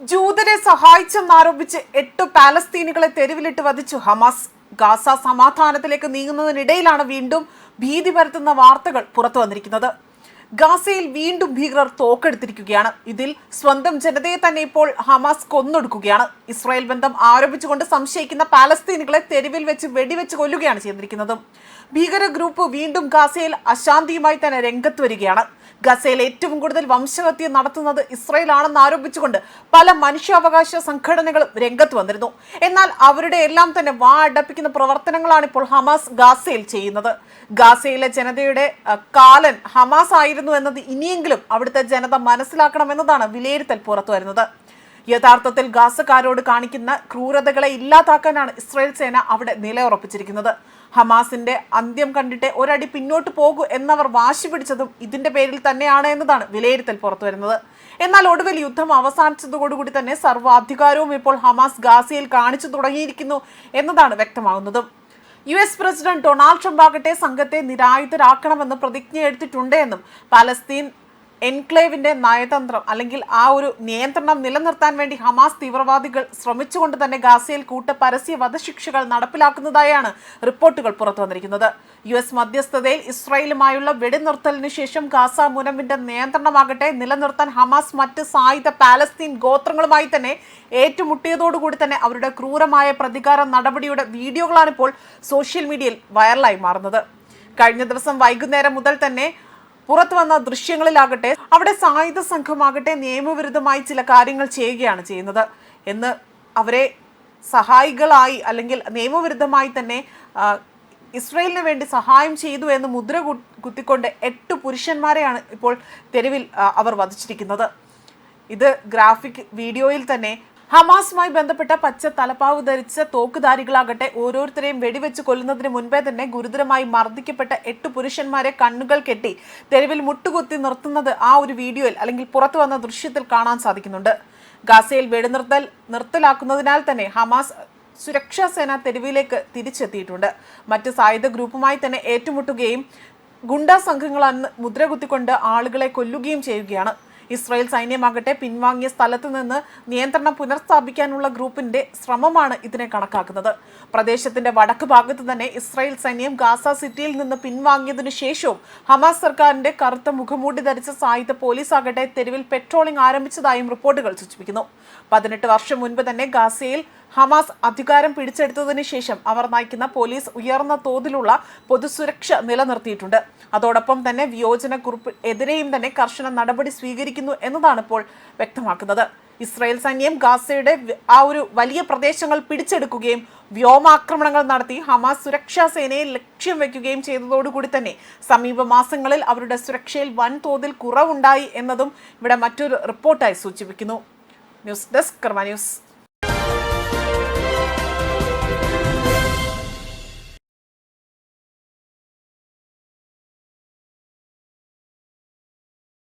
ജൂതരെ സഹായിച്ചെന്നാരോപിച്ച് എട്ട് പാലസ്തീനികളെ തെരുവിലിട്ട് വധിച്ചു Hamas. Gaza സമാധാനത്തിലേക്ക് നീങ്ങുന്നതിനിടയിലാണ് വീണ്ടും ഭീതി പരത്തുന്ന വാർത്തകൾ പുറത്തു വന്നിരിക്കുന്നത്. ഗാസയിൽ വീണ്ടും ഭീകരർ തോക്കെടുത്തിരിക്കുകയാണ്. ഇതിൽ സ്വന്തം ജനതയെ തന്നെ ഇപ്പോൾ ഹമാസ് കൊന്നൊടുക്കുകയാണ്. ഇസ്രായേൽ ബന്ധം ആരോപിച്ചുകൊണ്ട് സംശയിക്കുന്ന പാലസ്തീനുകളെ തെരുവിൽ വെച്ച് വെടിവെച്ച് കൊല്ലുകയാണ് ചെയ്തിരിക്കുന്നത്. ഭീകര ഗ്രൂപ്പ് വീണ്ടും ഗാസയിൽ അശാന്തിയുമായി തന്നെ രംഗത്ത് വരികയാണ്. ഗസയിൽ ഏറ്റവും കൂടുതൽ വംശഹത്യ നടത്തുന്നത് ഇസ്രായേൽ ആണെന്ന് ആരോപിച്ചുകൊണ്ട് പല മനുഷ്യാവകാശ സംഘടനകളും രംഗത്ത് വന്നിരുന്നു. എന്നാൽ അവരുടെ എല്ലാം തന്നെ വാ അടപ്പിക്കുന്ന പ്രവർത്തനങ്ങളാണ് ഇപ്പോൾ ഹമാസ് ഗാസയിൽ ചെയ്യുന്നത്. ഗാസയിലെ ജനതയുടെ കാലൻ ഹമാസ് ആയിരുന്നു എന്നത് ഇനിയെങ്കിലും അവിടുത്തെ ജനത മനസ്സിലാക്കണമെന്നതാണ് വിലയിരുത്തൽ പുറത്തു വരുന്നത്. യഥാർത്ഥത്തിൽ ഗാസക്കാരോട് കാണിക്കുന്ന ക്രൂരതകളെ ഇല്ലാതാക്കാനാണ് ഇസ്രായേൽ സേന അവിടെ നിലയുറപ്പിച്ചിരിക്കുന്നത്. ഹമാസിന്റെ അന്ത്യം കണ്ടിട്ട് ഒരടി പിന്നോട്ട് പോകൂ എന്നവർ വാശി പിടിച്ചതും ഇതിന്റെ പേരിൽ തന്നെയാണ് എന്നതാണ് വിലയിരുത്തൽ പുറത്തു വരുന്നത്. എന്നാൽ ഒടുവിൽ യുദ്ധം അവസാനിച്ചതോടുകൂടി തന്നെ സർവാധികാരവും ഇപ്പോൾ ഹമാസ് ഗാസയിൽ കാണിച്ചു തുടങ്ങിയിരിക്കുന്നു എന്നതാണ് വ്യക്തമാകുന്നതും. U S president Donald Trump ആകട്ടെ സംഘത്തെ നിരായുധരാക്കണമെന്ന് പ്രതിജ്ഞ എടുത്തിട്ടുണ്ട് എന്നും പാലസ്തീൻ എൻക്ലേവിന്റെ നയതന്ത്രം അല്ലെങ്കിൽ ആ ഒരു നിയന്ത്രണം നിലനിർത്താൻ വേണ്ടി ഹമാസ് തീവ്രവാദികൾ ശ്രമിച്ചുകൊണ്ട് തന്നെ ഗാസയിൽ കൂട്ട പരസ്യ വധശിക്ഷകൾ നടപ്പിലാക്കുന്നതായാണ് റിപ്പോർട്ടുകൾ പുറത്തു വന്നിരിക്കുന്നത്. യു എസ് മധ്യസ്ഥതയിൽ ഇസ്രായേലുമായുള്ള വെടിനിർത്തലിന് ശേഷം ഗാസ മുനമ്പിന്റെ നിയന്ത്രണമാകട്ടെ നിലനിർത്താൻ ഹമാസ് മറ്റ് സായുധ പാലസ്തീൻ ഗോത്രങ്ങളുമായി തന്നെ ഏറ്റുമുട്ടിയതോടുകൂടി തന്നെ അവരുടെ ക്രൂരമായ പ്രതികാര നടപടിയുടെ വീഡിയോകളാണിപ്പോൾ സോഷ്യൽ മീഡിയയിൽ വൈറലായി മാറുന്നത്. കഴിഞ്ഞ ദിവസം വൈകുന്നേരം മുതൽ തന്നെ പുറത്തു വന്ന ദൃശ്യങ്ങളിലാകട്ടെ അവിടെ സായുധ സംഘമാകട്ടെ നിയമവിരുദ്ധമായി ചില കാര്യങ്ങൾ ചെയ്യുകയാണ് ചെയ്യുന്നത്. എന്ന് അവരെ സഹായികളായി അല്ലെങ്കിൽ നിയമവിരുദ്ധമായി തന്നെ ഇസ്രയേലിന് വേണ്ടി സഹായം ചെയ്തു എന്ന് മുദ്ര കുത്തിക്കൊണ്ട് എട്ട് പുരുഷന്മാരെയാണ് ഇപ്പോൾ തെരുവിൽ അവർ വധിച്ചിരിക്കുന്നത്. ഇത് ഗ്രാഫിക് വീഡിയോയിൽ തന്നെ ഹമാസുമായി ബന്ധപ്പെട്ട പച്ച തലപ്പാവ് ധരിച്ച തോക്കുധാരികളാകട്ടെ ഓരോരുത്തരെയും വെടിവെച്ച് കൊല്ലുന്നതിന് മുൻപേ തന്നെ ഗുരുതരമായി മർദ്ദിക്കപ്പെട്ട എട്ട് പുരുഷന്മാരെ കണ്ണുകൾ കെട്ടി തെരുവിൽ മുട്ടുകുത്തി നിർത്തുന്നത് ആ ഒരു വീഡിയോയിൽ അല്ലെങ്കിൽ പുറത്തു വന്ന ദൃശ്യത്തിൽ കാണാൻ സാധിക്കുന്നുണ്ട്. ഗാസയിൽ വെടിനിർത്തൽ നിർത്തലാക്കുന്നതിനാൽ തന്നെ ഹമാസ് സുരക്ഷാ സേന തെരുവിലേക്ക് തിരിച്ചെത്തിയിട്ടുണ്ട്. മറ്റ് സായുധ ഗ്രൂപ്പുമായി തന്നെ ഏറ്റുമുട്ടുകയും ഗുണ്ടാ സംഘങ്ങൾ അന്ന് മുദ്രകുത്തിക്കൊണ്ട് ആളുകളെ കൊല്ലുകയും ചെയ്യുകയാണ്. ഇസ്രായേൽ സൈന്യമാകട്ടെ പിൻവാങ്ങിയ സ്ഥലത്ത് നിന്ന് നിയന്ത്രണം പുനഃസ്ഥാപിക്കാനുള്ള ഗ്രൂപ്പിന്റെ ശ്രമമാണ് ഇതിനെ കണക്കാക്കുന്നത്. പ്രദേശത്തിന്റെ വടക്ക് ഭാഗത്ത് തന്നെ ഇസ്രായേൽ സൈന്യം ഗാസ സിറ്റിയിൽ നിന്ന് പിൻവാങ്ങിയതിനു ശേഷവും ഹമാസ് സർക്കാരിന്റെ കറുത്ത മുഖമൂടി ധരിച്ച സായുധ പോലീസ് ആകട്ടെ തെരുവിൽ പെട്രോളിംഗ് ആരംഭിച്ചതായും റിപ്പോർട്ടുകൾ സൂചിപ്പിക്കുന്നു. പതിനെട്ട് വർഷം മുൻപ് തന്നെ ഗാസയിൽ ഹമാസ് അധികാരം പിടിച്ചെടുത്തതിന് ശേഷം അവർ നയിക്കുന്ന പോലീസ് ഉയർന്ന തോതിലുള്ള പൊതുസുരക്ഷ നിലനിർത്തിയിട്ടുണ്ട്. അതോടൊപ്പം തന്നെ വിയോജന കുറിപ്പ് എതിരെയും തന്നെ കർശന നടപടി സ്വീകരിക്കുന്നു എന്നതാണ് ഇപ്പോൾ വ്യക്തമാക്കുന്നത്. ഇസ്രായേൽ സൈന്യം ഗാസയുടെ ആ ഒരു വലിയ പ്രദേശങ്ങൾ പിടിച്ചെടുക്കുകയും വ്യോമാക്രമണങ്ങൾ നടത്തി ഹമാസ് സുരക്ഷാ സേനയെ ലക്ഷ്യം വെക്കുകയും ചെയ്തതോടുകൂടി തന്നെ സമീപ മാസങ്ങളിൽ അവരുടെ സുരക്ഷയിൽ വൻതോതിൽ കുറവുണ്ടായി എന്നതും ഇവിടെ മറ്റൊരു റിപ്പോർട്ടായി സൂചിപ്പിക്കുന്നു. News desk Karma news.